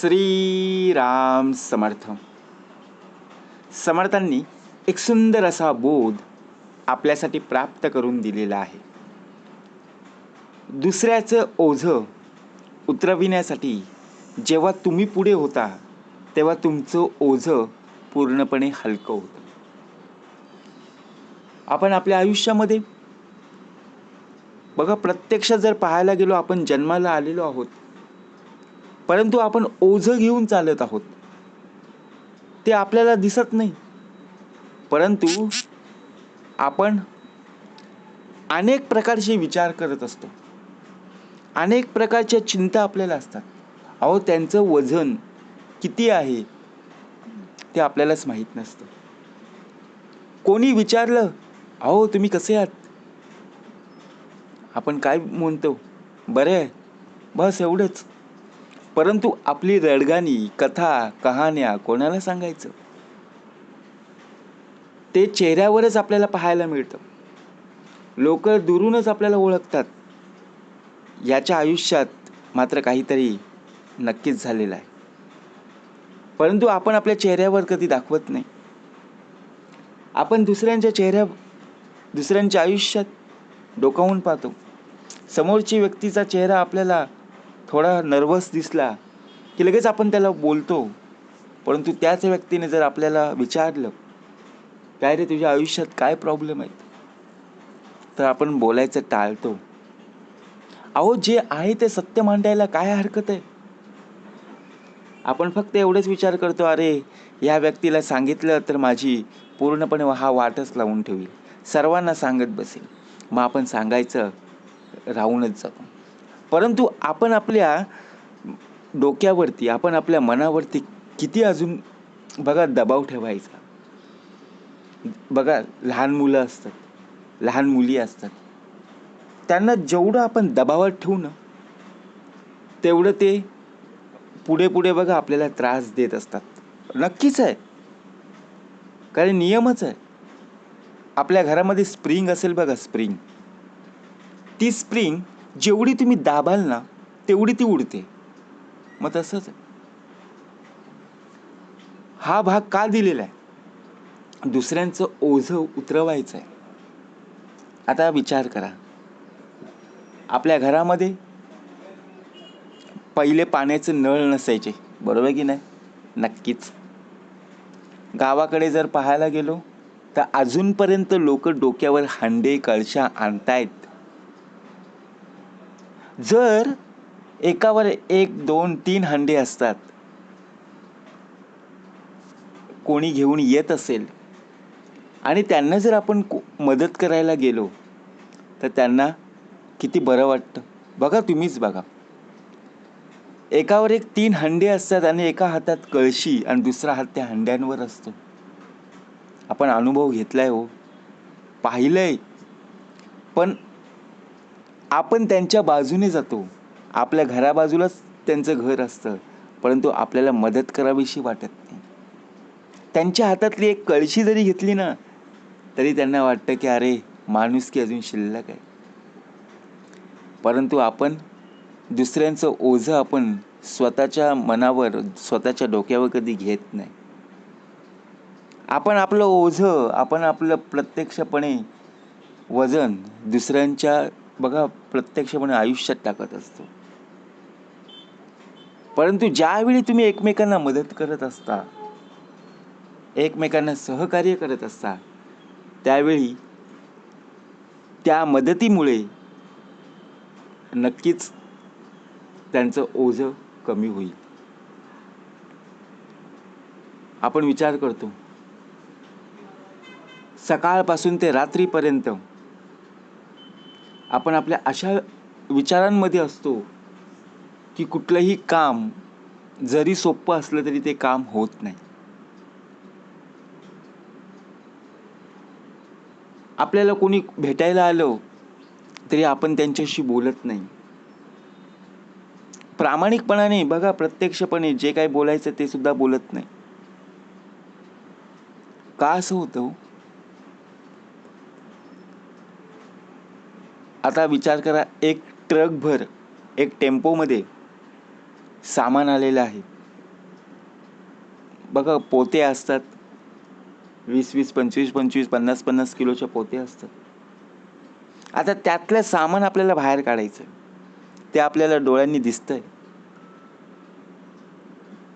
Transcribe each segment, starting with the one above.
श्रीराम समर्थ. समर्थांनी एक सुंदर असा बोध आपल्यासाठी प्राप्त करून दिलेला आहे. दुसऱ्याचं ओझं उतरविण्यासाठी जेव्हा तुम्ही पुढे होता तेव्हा तुमचं ओझं पूर्णपणे हलकं होतं. आपण आपल्या आयुष्यामध्ये बघा प्रत्यक्ष जर पाहायला गेलो आपण जन्माला आलेलो आहोत परंतु आपण ओझं घेऊन चालत आहोत. ते आपल्याला दिसत नाही. परंतु आपण अनेक प्रकारचे विचार करत असतो. अनेक प्रकारच्या चिंता आपल्याला असतात. अहो त्यांचं वजन किती आहे ते आपल्यालाच माहीत नसतं. कोणी विचारलं अहो तुम्ही कसे आहात? आपण काय म्हणतो बरे आहे. बस एवढंच. परंतु आपली रडगाणी कथा कहाण्या कोणाला सांगायचं? ते चेहऱ्यावरच आपल्याला पाहायला मिळतं. लोक दुरूनच आपल्याला ओळखतात. याच्या आयुष्यात मात्र काहीतरी नक्कीच झालेलं आहे. परंतु आपण आपल्या चेहऱ्यावर कधी दाखवत नाही. आपण दुसऱ्यांच्या चेहऱ्या दुसऱ्यांच्या आयुष्यात डोकावून पाहतो. समोरची व्यक्तीचा चेहरा आपल्याला थोडा नर्वस दिसला की लगेच आपण त्याला बोलतो. परंतु त्याच व्यक्तीने जर आपल्याला विचारलं काय रे तुझ्या आयुष्यात काय प्रॉब्लेम आहेत? तर आपण बोलायचं टाळतो. अहो जे आहे ते सत्य मांडायला काय हरकत आहे? आपण फक्त एवढेच विचार करतो अरे या व्यक्तीला सांगितलं तर माझी पूर्णपणे हा वाटच लावून ठेवील. सर्वांना सांगत बसेल. मग आपण सांगायचं राहूनच जातो परंतु आपण आपल्या डोक्यावरती आपण आपल्या मनावरती किती अजून बघा दबाव ठेवायचा. बघा लहान मुलं असतात लहान मुली असतात. त्यांना जेवढं आपण दबावात ठेवू ना तेवढं ते पुढे पुढे बघा आपल्याला त्रास देत असतात. नक्कीच आहे. कारण नियमच आहे. आपल्या घरामध्ये स्प्रिंग असेल बघा स्प्रिंग. ती स्प्रिंग जेवढी तुम्ही दाबाल ना तेवढी ती उडते. मग तसंच हा भाग का दिलेला आहे? दुसऱ्यांचं ओझं उतरवायचं आहे. आता विचार करा. आपल्या घरामध्ये पहिले पाण्याचे नळ नसायचे. बरोबर की नाही? नक्कीच. गावाकडे जर पाहायला गेलो तर अजूनपर्यंत लोक डोक्यावर हांडे कळशा आणतायत. जर एकावर एक दोन तीन हंडे असतात कोणी घेऊन येत असेल आणि त्यांना जर आपण मदत करायला गेलो तर त्यांना किती बरं वाटतं? बघा तुम्हीच बघा. एकावर एक तीन हंडे असतात आणि एका हातात कळशी आणि दुसरा हात त्या हंड्यांवर असतो. आपण अनुभव घेतलाय हो. पाहिलंय. पण आपण त्यांच्या बाजूने जातो. आपल्या घराबाजूलाच त्यांचं घर असतं. परंतु आपल्याला मदत करावीशी वाटत नाही. त्यांच्या हातातली एक कळशी जरी घेतली ना तरी त्यांना वाटतं की अरे माणूस की अजून शिल्लक आहे. परंतु आपण दुसऱ्यांचं ओझं आपण स्वतःच्या मनावर स्वतःच्या डोक्यावर कधी घेत नाही. आपण आपलं ओझं आपण आपलं प्रत्यक्षपणे वजन दुसऱ्यांच्या बघा प्रत्यक्षपणे आयुष्यात टाकत असतो. परंतु ज्यावेळी तुम्ही एकमेकांना मदत करत असता एकमेकांना सहकार्य करत असता त्यावेळी त्या मदतीमुळे नक्कीच त्यांचं ओझं कमी होईल. आपण विचार करतो सकाळपासून ते रात्रीपर्यंत आपण आपल्या अशा विचारांमध्ये असतो की कुठलंही काम जरी सोपं असलं तरी ते काम होत नाही. आपल्याला कोणी भेटायला आलं तरी आपण त्यांच्याशी बोलत नाही. प्रामाणिकपणाने बघा प्रत्यक्षपणे जे काही बोलायचं ते सुद्धा बोलत नाही. का असं होतं हो? आता विचार करा एक ट्रक भर एक टेम्पोमध्ये सामान आलेलं आहे. बघा पोते असतात. वीस वीस पंचवीस पंचवीस पन्नास पन्नास किलोच्या पोते असतात. आता त्यातलं सामान आपल्याला बाहेर काढायचं ते आपल्याला डोळ्यांनी दिसतंय.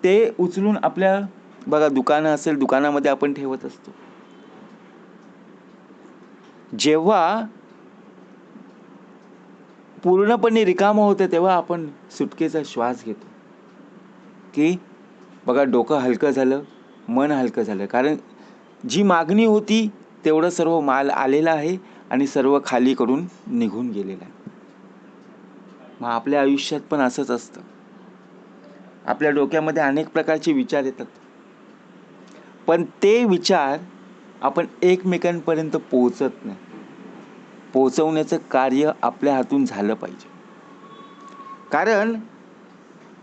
ते उचलून आपल्या बघा दुकानं असेल दुकानामध्ये आपण ठेवत असतो. जेव्हा पूर्णपणे रिकामं होतं तेव्हा आपण सुटकेचा श्वास घेतो. की बघा डोकं हलकं झालं मन हलकं झालं. कारण जी मागणी होती तेवढं सर्व माल आलेला आहे आणि सर्व खालीकडून निघून गेलेलं आहे. मग आपल्या आयुष्यात पण असंच असतं. आपल्या डोक्यामध्ये अनेक प्रकारचे विचार येतात. पण ते विचार आपण एकमेकांपर्यंत पोहोचत नाही. पोचवण्याचं कार्य आपल्या हातून झालं पाहिजे. कारण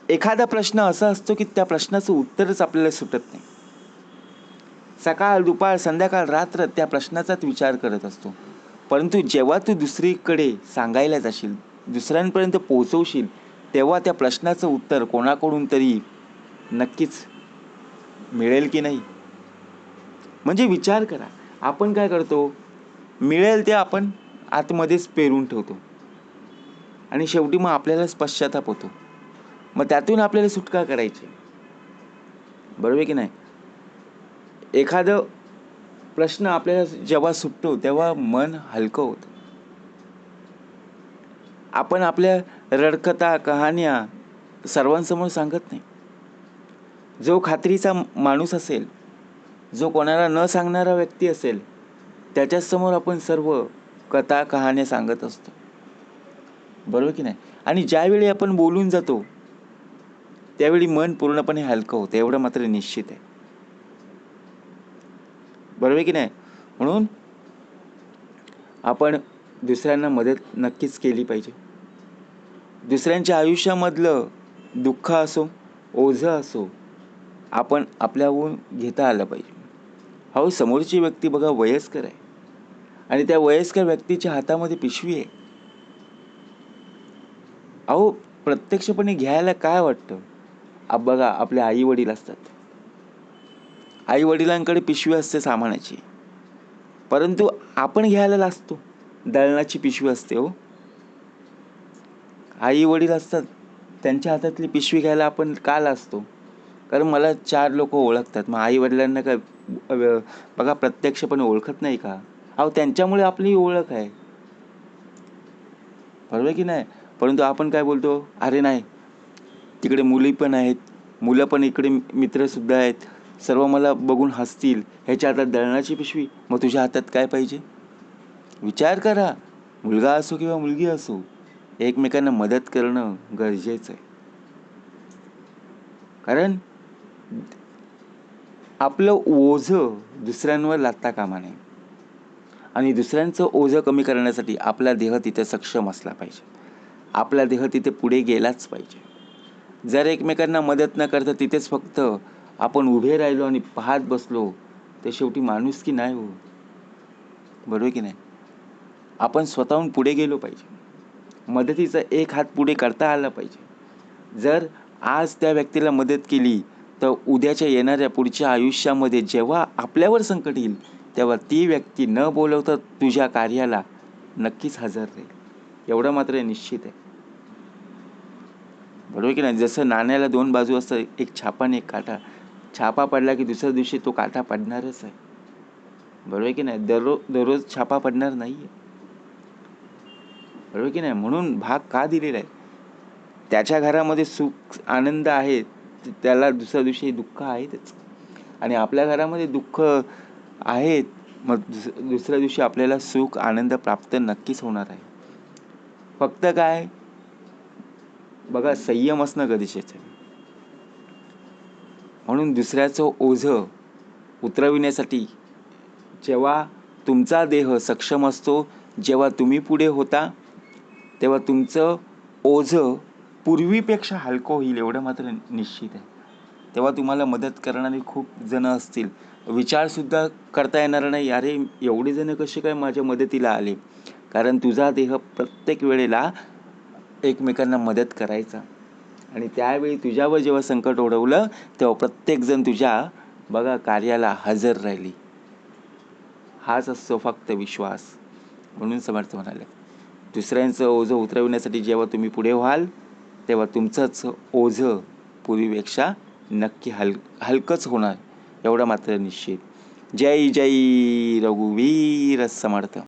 एखादा प्रश्न असा असतो की त्या प्रश्नाचं उत्तरच आपल्याला सुटत नाही. सकाळ दुपार संध्याकाळ रात्र त्या प्रश्नाचाच विचार करत असतो. परंतु जेव्हा तू दुसरीकडे सांगायला जाशील दुसऱ्यांपर्यंत पोहोचवशील तेव्हा त्या प्रश्नाचं उत्तर कोणाकडून तरी नक्कीच मिळेल की नाही? म्हणजे विचार करा. आपण काय करतो? मिळेल ते आपण आतमध्येच पेरून ठेवतो. आणि शेवटी मग आपल्यालाच पश्चाताप होतो. मग त्यातून आपल्याला सुटका करायची. बरोबर की नाही? एखादं प्रश्न आपल्याला जेव्हा सुटतो तेव्हा मन हलकं होतं. आपण आपल्या रडकथा कहाण्या सर्वांसमोर सांगत नाही. जो खात्रीचा माणूस असेल जो कोणाला न सांगणारा व्यक्ती असेल त्याच्यासमोर आपण सर्व कथा कहाण्या सांगत असतो. बरोबर की नाही? आणि ज्यावेळी आपण बोलून जातो त्यावेळी मन पूर्णपणे हलकं होतं. एवढं मात्र निश्चित आहे. बरोबर की नाही? म्हणून आपण दुसऱ्यांना मदत नक्कीच केली पाहिजे. दुसऱ्यांच्या आयुष्यामधलं दुःख असो ओझं असो आपण आपल्याहून घेता आलं पाहिजे. हो समोरची व्यक्ती बघा वयस्कर आहे. आणि त्या वयस्कर व्यक्तीच्या हातामध्ये पिशवी आहे. अहो प्रत्यक्षपणे घ्यायला काय वाटतं? बघा आपले आई वडील असतात. आई वडिलांकडे पिशवी असते सामानाची. परंतु आपण घ्यायला लाजतो. दळणाची पिशवी असते हो. आई वडील असतात. त्यांच्या हातातली पिशवी घ्यायला आपण का लाजतो? कारण मला चार लोक ओळखतात. मग आई वडिलांना काय बघा प्रत्यक्षपणे ओळखत नाही का? अहो त्यांच्यामुळे आपली ओळख आहे. बरोबर की नाही? परंतु आपण काय बोलतो? अरे नाही तिकडे मुली पण आहेत मुलं पण इकडे मित्रसुद्धा आहेत सर्व मला बघून हसतील ह्याच्या हातात दळणाची पिशवी मग तुझ्या हातात काय पाहिजे? विचार करा मुलगा असो किंवा मुलगी असो एकमेकांना मदत करणं गरजेचं आहे. कारण आपलं ओझं दुसऱ्यांवर लागता कामा नये. आणि दुसऱ्यांचं ओझं कमी करण्यासाठी आपला देह तिथे सक्षम असला पाहिजे. आपला देह तिथे पुढे गेलाच पाहिजे. जर एकमेकांना मदत न करता तिथेच फक्त आपण उभे राहिलो आणि पाहत बसलो तर शेवटी माणूस की नाही हो? बरोबर की नाही? आपण स्वतःहून पुढे गेलो पाहिजे. मदतीचा एक हात पुढे करता आला पाहिजे. जर आज त्या व्यक्तीला मदत केली तर उद्याच्या येणाऱ्या पुढच्या आयुष्यामध्ये जेव्हा आपल्यावर संकट येईल तेव्हा ती व्यक्ती न बोलवता तुझ्या कार्याला नक्कीच हजर राहील. एवढं मात्र निश्चित आहे. बरोबर की नाही? जसं नाण्याला दोन बाजू असतात एक छापा आणि एक काटा छापा पडला की दुसऱ्या दिवशी तो काटा पडणारच आहे. बरोबर की नाही? दररोज दररोज छापा पडणार नाही आहे बरोबर की नाही? म्हणून भाग का दिलेला आहे? त्याच्या घरामध्ये सुख आनंद आहे त्याला दुसऱ्या दिवशी दुःख आहेतच. आणि आपल्या घरामध्ये दुःख आहेत मग दुस दुसऱ्या दिवशी आपल्याला सुख आनंद प्राप्त नक्कीच होणार आहे. फक्त काय? बघा संयम असणं गरजेचं आहे. म्हणून दुसऱ्याचं ओझं उतरविण्यासाठी जेव्हा तुमचा देह सक्षम असतो जेव्हा तुम्ही पुढे होता तेव्हा तुमचं ओझं पूर्वीपेक्षा हलकं होईल एवढं मात्र निश्चित आहे. तेव्हा तुम्हाला मदत करणारी खूप जणं असतील. विचारसुद्धा करता येणार नाही. अरे एवढी जण कसे काय माझ्या मदतीला आले? कारण तुझा देह प्रत्येक वेळेला एकमेकांना मदत करायचा. आणि त्यावेळी तुझ्यावर जेव्हा संकट ओढवलं तेव्हा प्रत्येकजण तुझ्या बघा कार्याला हजर राहिली. हाच असतो फक्त विश्वास. म्हणून समर्थ म्हणाले दुसऱ्यांचं ओझं उतरविण्यासाठी जेव्हा तुम्ही पुढे व्हाल तेव्हा तुमचंच ओझं पूर्वीपेक्षा नक्की हल हलकंच होणार. एवढं मात्र निश्चित. जय जय रघुवीर समर्थ.